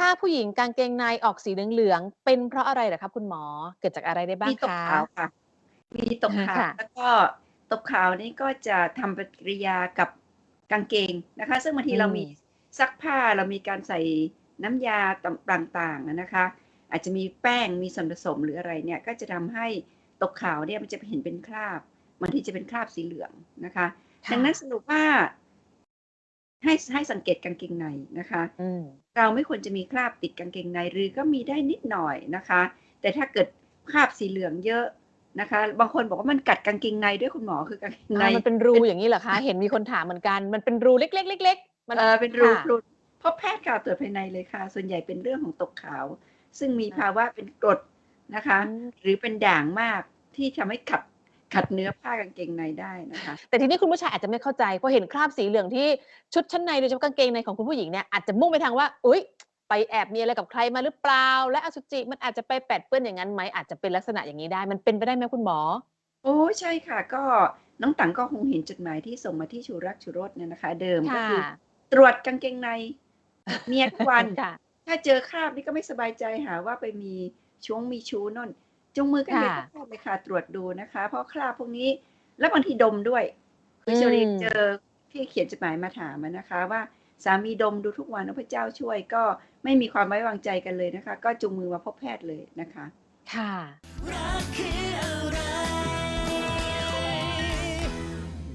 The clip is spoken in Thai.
ถ้าผู้หญิงกางเกงในออกสีเหลืองๆเป็นเพราะอะไรเหรอครับคุณหมอเกิดจากอะไรได้บ้างมีตกคะขาวค่ะ มีตกขาวค่ะแล้วก็ตกขาวนี่ก็จะทำปฏิกิริยากับกางเกงนะคะ ซึ่งบางทีเรามีซักผ้าเรามีการใส่น้ำยาต่างๆอะนะคะ อาจจะมีแป้งมีส่วนผสมหรืออะไรเนี่ยก็จะทำให้ตกขาวเนี่ยมันจะเห็นเป็นคราบบางทีจะเป็นคราบสีเหลืองนะคะค่ะดังนั้นสรุปว่า ให้ให้สังเกตกางเกงในนะคะอืมเราไม่ควรจะมีคราบติดกางเกงในหรือก็มีได้นิดหน่อยนะคะ แต่ถ้าเกิดคราบสีเหลืองเยอะนะคะ บางคนบอกว่ามันกัดกางเกงในด้วยคุณหมอคือกางเกงในอ่ามันเป็นรูอย่างนี้เหรอคะเห็นมีคนถามเหมือนกันมันเป็นรูเล็กๆเล็กๆมันเออเป็นรูค่ะพรุนเพราะแพทย์กล่าวตรวจภายในเลยค่ะ ส่วนใหญ่เป็นเรื่องของตกขาว ซึ่งมีภาวะเป็นกรดนะคะอืมหรือเป็นด่างมากที่ทำให้ขัด ขัดเนื้อผ้ากางเกงในได้นะคะ แต่ทีนี้คุณผู้ชายอาจจะไม่เข้าใจเพราะเห็นคราบสีเหลืองที่ชุดชั้นในโดยเฉพาะกางเกงในของคุณผู้หญิงเนี่ยอาจจะมุ่งไปทางว่าอุ้ยไปแอบมีอะไรกับใครมาหรือเปล่า และอสุจิมันอาจจะไปแปดเปื้อนอย่างนั้นไหมอาจจะเป็นลักษณะอย่างนี้ได้ มันเป็นไปได้ไหมคุณหมอ โอ้ใช่ค่ะ ก็น้องตังก็คงเห็นจดหมายที่ส่งมาที่ชูรักชูรสเนี่ยนะคะ เดิมก็ค่ะคือตรวจกางเกงในเมียทุกวันค่ะถ้าเจอคราบนี่ก็ไม่สบายใจหาว่าไปมีช่วงมีชู้นน จุงมือกันไปค่ะพบแพทย์เลยค่ะ ตรวจดูนะคะ เพราะคราบพวกนี้ แล้วบางทีดมด้วยคืออืมเชอรีนเจอที่เขียนจดหมายมาถามอะนะคะ ว่าสามีดมดูทุกวันว่าพระเจ้าช่วยก็ไม่มีความไว้วางใจกันเลยนะคะ ก็จุงมือมาพบแพทย์เลยนะคะ ค่ะรักคือ